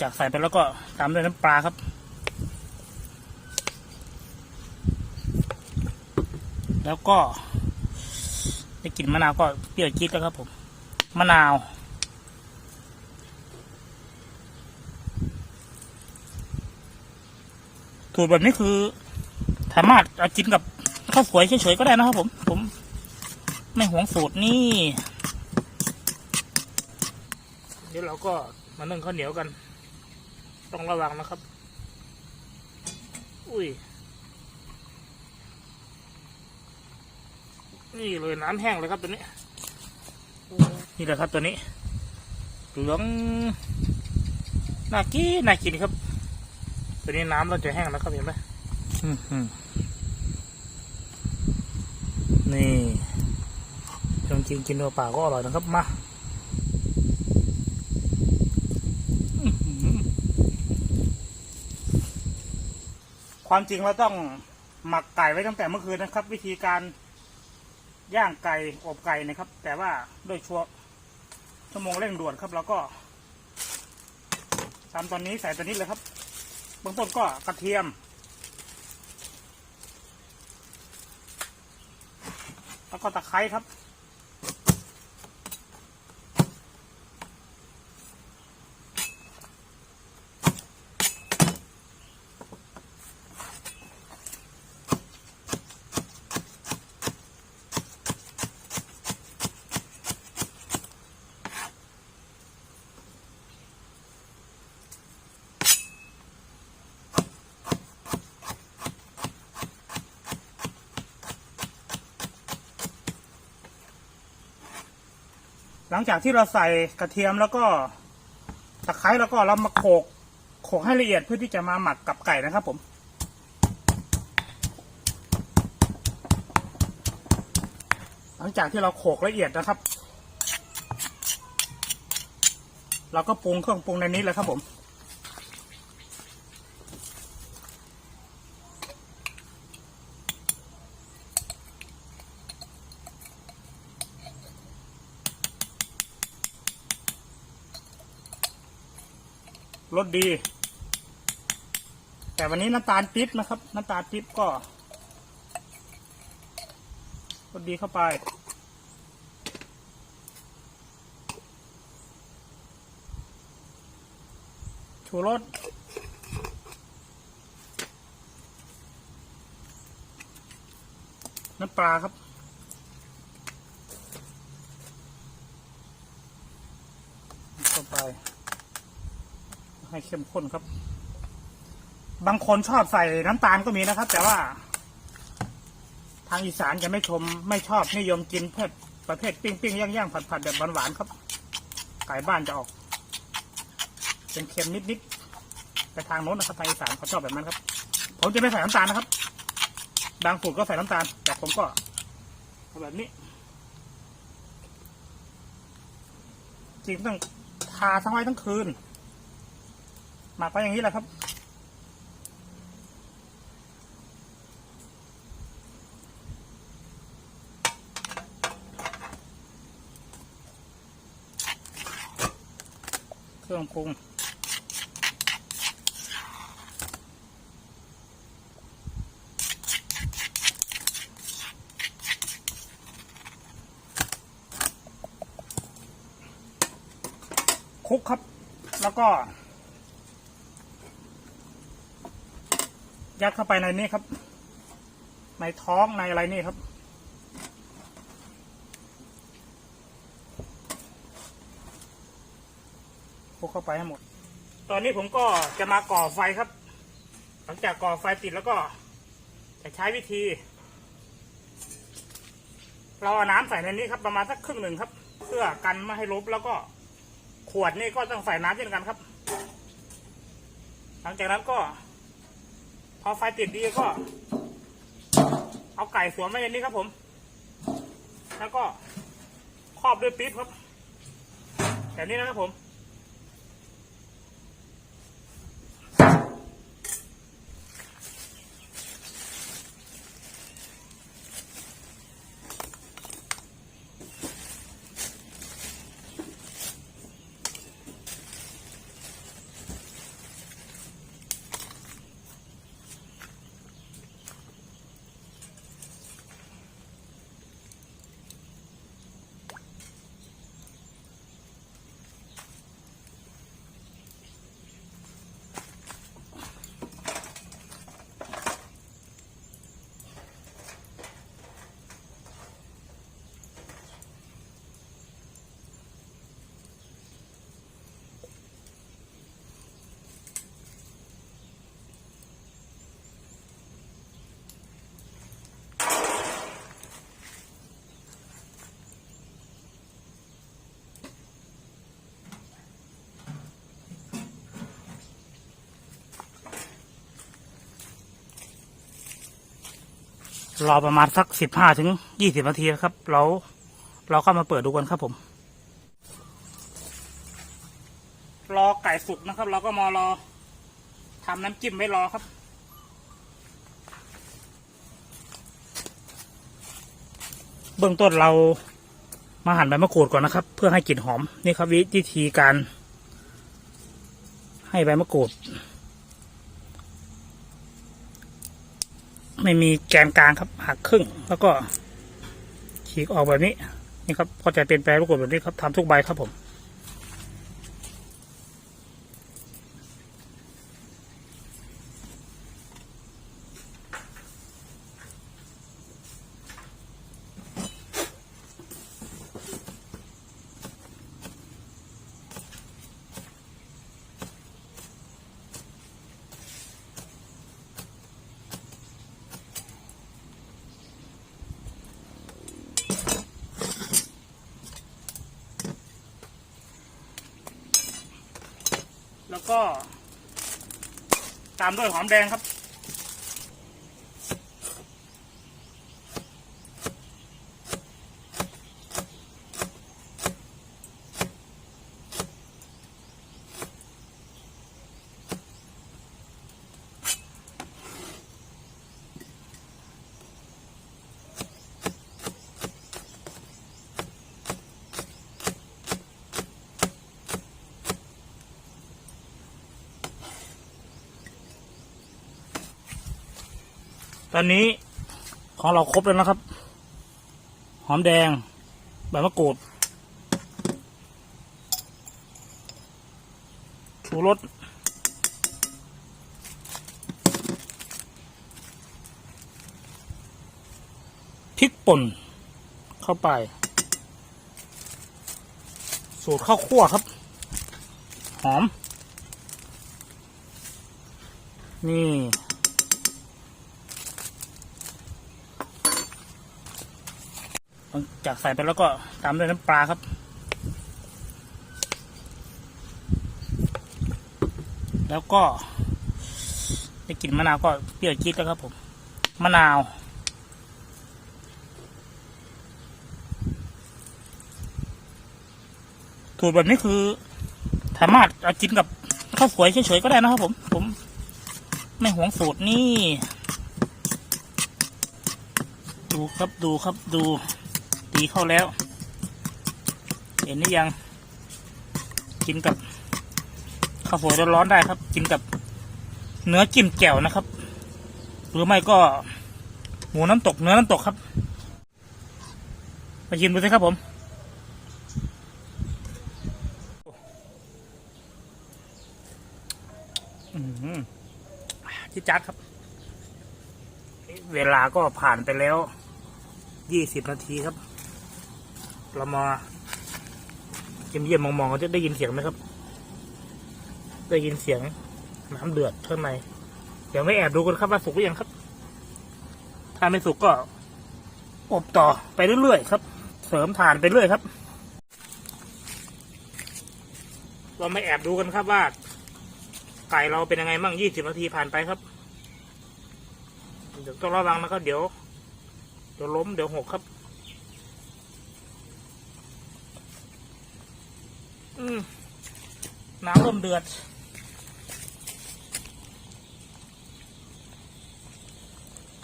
จากใส่ไปแล้วก็ตามด้วยน้ำปลาครับ แล้วก็ได้กลิ่นมะนาวก็เปรี้ยวจี๊ดแล้วครับผมมะนาวสูตรแบบนี้คือสามารถเอากินกับข้าวสวยเฉยๆก็ได้นะครับผม ผม ไม่หวงสูตรนี่ เดี๋ยวเราก็ มานึ่งข้าวเหนียวกัน ต้องระวังนะครับ อุ้ย นี่เลยน้ำแห้งเลยครับตัวนี้ นี่แหละครับตัวนี้เหลืองน่ากินน่ากินครับ ตัวนี้น้ำเราจะแห้งแล้วครับเห็นไหมนี่จริงๆกินตัวเปล่าก็อร่อยนะครับมาอื้อหือ ความจริงเราต้องหมักไก่ไว้ตั้งแต่เมื่อคืนนะครับ วิธีการย่างไก่อบไก่นะครับ แต่ว่าด้วยชั่วชั่วโมงเร่งด่วนครับเราก็ทำตอนนี้ใส่ตัวนี้เลยครับเบื้องต้นก็กระเทียม แล้วก็ตะไคร้ครับ หลังจากที่เราใส่กระเทียมแล้วก็ตะไคร้แล้วก็เรามาโขกโขกให้ละเอียดเพื่อที่จะมาหมักกับไก่นะครับ ผมหลังจากที่เราโขกละเอียดนะครับ เราก็ปรุงเครื่องปรุงในนี้เลยครับผม รสดี แต่วันนี้น้ำตาลปิ๊บนะครับ น้ำตาลปิ๊บก็รสดีเข้าไป ชูรสน้ำปลาครับเข้าไป ให้เข้มข้นครับ บางคนชอบใส่น้ำตาลก็มีนะครับ แต่ว่า ทางอีสานจะไม่ชมไม่ชอบนิยมกินเพื่อประเภทปิ้งปิ้งย่างย่างผัดผัดแบบหวานๆครับไก่บ้านจะออก เป็นเค็มนิดๆแต่ทางโน้นนะครับทางอีสานเขาชอบแบบนั้นครับ ผมจะไม่ใส่น้ำตาลนะครับ บางสูตรก็ใส่น้ำตาล แต่ผมก็แบบนี้จริงต้องทาทั้งไว้ทั้งคืน หมักไปอย่างนี้แหละครับ เครื่องปรุงคลุกครับ แล้วก็ ยัดเข้าไปในนี้ครับ ในท้องในอะไรนี่ครับ พวกเข้าไปให้หมด ตอนนี้ผมก็จะมาก่อไฟครับ หลังจากก่อไฟติดแล้วก็จะใช้วิธี เราเอาน้ำใส่ในนี้ครับ ประมาณสักครึ่งหนึ่งครับ เพื่อกันไม่ให้ลบแล้วก็ขวดนี่ก็ต้องใส่น้ำเช่นกันครับ หลังจากนั้นก็ พอไฟติดดีก็ เอาไก่สวมไว้ในนี้ครับผม แล้วก็ครอบด้วยปี๊บครับแบบนี้นะครับผม รอประมาณสักสิบห้าถึงยี่สิบนาทีนะครับเราเราก็มาเปิดดูกันครับผม รอไก่สุกนะครับ เราก็มารอทำน้ำจิ้มไว้รอครับเบื้องต้นเรามาหั่นใบมะกรูดก่อนนะครับ เพื่อให้กลิ่นหอมนี่ครับวิธีการให้ใบมะกรูด ไม่มีแกนกลางครับหักครึ่ง แล้วก็ฉีกออกแบบนี้นี่ครับก็จะเป็นแปลมะกรูดแบบนี้ครับทำทุกใบครับผม แล้วก็ ตามด้วยหอมแดงครับ ตอนนี้ของเราครบแล้วนะครับ หอมแดงใบมะกรูดชูรสพริกป่นเข้าไป สูตรข้าวคั่วครับ หอม นี่ หลัง จากใส่ไปแล้วก็ตามด้วยน้ำปลาครับ แล้วก็ได้กลิ่นมะนาวก็เปรี้ยวจี๊ดแล้วครับผม มะนาว ถูกแบบนี้คือ สามารถเอากินกับข้าวสวยเฉยๆก็ได้นะครับผม ผม ไม่หวงสูตรนี่ ดูครับดูครับดู ตีเข้าแล้ว เห็นหรือยัง กินกับข้าวสวยร้อนๆได้ครับ กินกับเนื้อจิ้มแจ่วนะครับ หรือไม่ก็ หมูน้ำตกเนื้อน้ำตกครับไปชิมดูสิครับผม อืมจิดจัดครับ เวลาก็ผ่านไปแล้วยี่สิบนาทีครับ เรามาเยี่ยมเยี่ยมๆมองๆก็จะได้ยินเสียงไหมครับ ได้ยินเสียงน้ำเดือดข้างในเดี๋ยวไม่แอบดูกันครับว่าสุกหรือยังครับ ถ้าไม่สุกก็อบต่อไปเรื่อยๆครับ เสริมฐานไปเรื่อยครับ เราไม่แอบดูกันครับว่าไก่เราเป็นยังไงบ้างยี่สิบนาทีผ่านไปครับ เดี๋ยวต้องระวังนะครับเดี๋ยว เดี๋ยวล้มเดี๋ยวหกครับ อืม น้ำเริ่มเดือด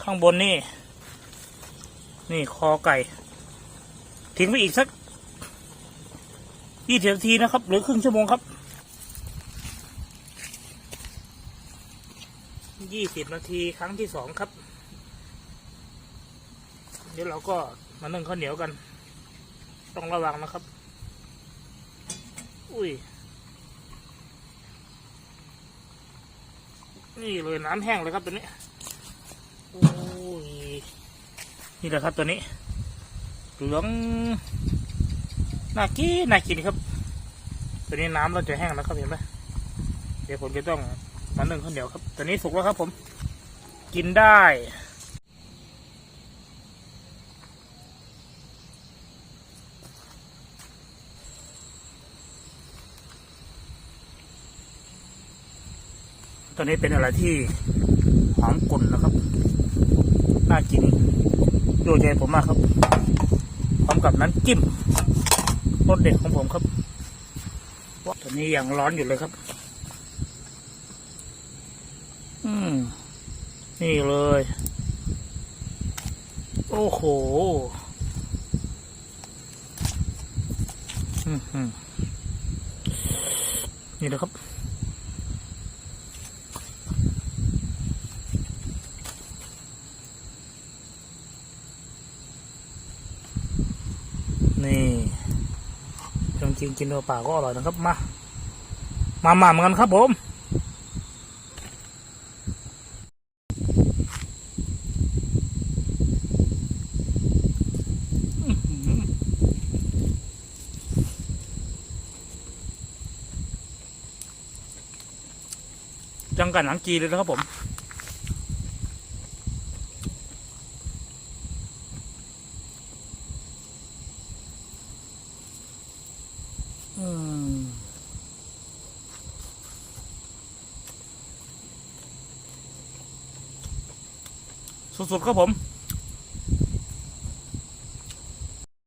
ข้างบนนี่ นี่คอไก่ ทิ้งไปอีกสักยี่สิบนาทีนะครับ หรือครึ่งชั่วโมงครับยี่สิบนาทีครั้งที่สองครับ เดี๋ยวเราก็มานึ่งข้าวเหนียวกัน ต้องระวังนะครับ อุ้ย นี่เลยน้ำแห้งเลยครับตัวนี้ โอ้ย นี่แหละครับตัวนี้เหลืองน่ากินน่ากินครับ ตัวนี้น้ำเราจะแห้งแล้วครับเห็นไหมเดี๋ยวผมจะต้องมานึ่งข้าวเหนียวครับ ตัวนี้สุกแล้วครับผม กินได้ ตัวนี้เป็นอะไรที่หอมกลุ่นนะครับ น่ากินโดนใจผมมากครับพร้อมกับน้ำจิ้มรสเด็ดของผมครับตอนนี้ยังร้อนอยู่เลยครับ อืม นี่เลย โอ้โหอืมนี่นะครับ นี่จริงๆกินเนื้อเปล่าก็อร่อยนะครับ มา มาหม่ำกันครับผมจังกันหนังจีเลยนะครับผม สุดๆครับผม